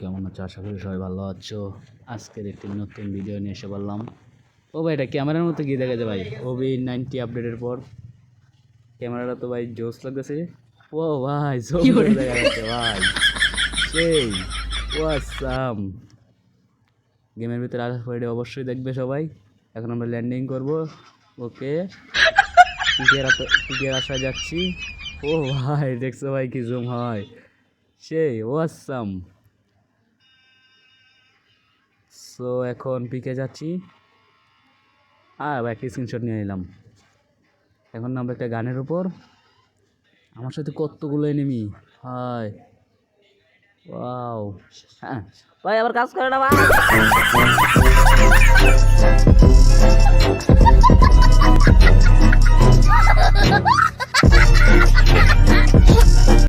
কেমন আছো? আশা করি সবাই ভালো আছো। আজকের একটি নতুন ভিডিও নিয়ে এসে বললাম ও ভাই এটা ক্যামেরার মতো কি দেখা যায় ভাই। ওবি নাইনটি আপডেটের পর। ক্যামেরাটা তো ভাই জোস লাগতেছে। ও ভাই ভাই। সেই ওয়াসাম। গেমের ভিতরে আসার পরে অবশ্যই দেখবে সবাই। এখন আমরা ল্যান্ডিং করব। ওকে। পিকের আশায় যাচ্ছি। ও ভাই দেখছ ভাই কি জুম হয়? সেই ও ওয়াসাম। সো এখন পিকে যাচ্ছি। আর একটা স্ক্রিনশট নিয়ে নিলাম। এখন নামবো একটা গানের উপর। আমার সাথে কতগুলো এনেমি হাই। ওয়াও হ্যাঁ। ভাই, আবার কাজ করে না, ভাই।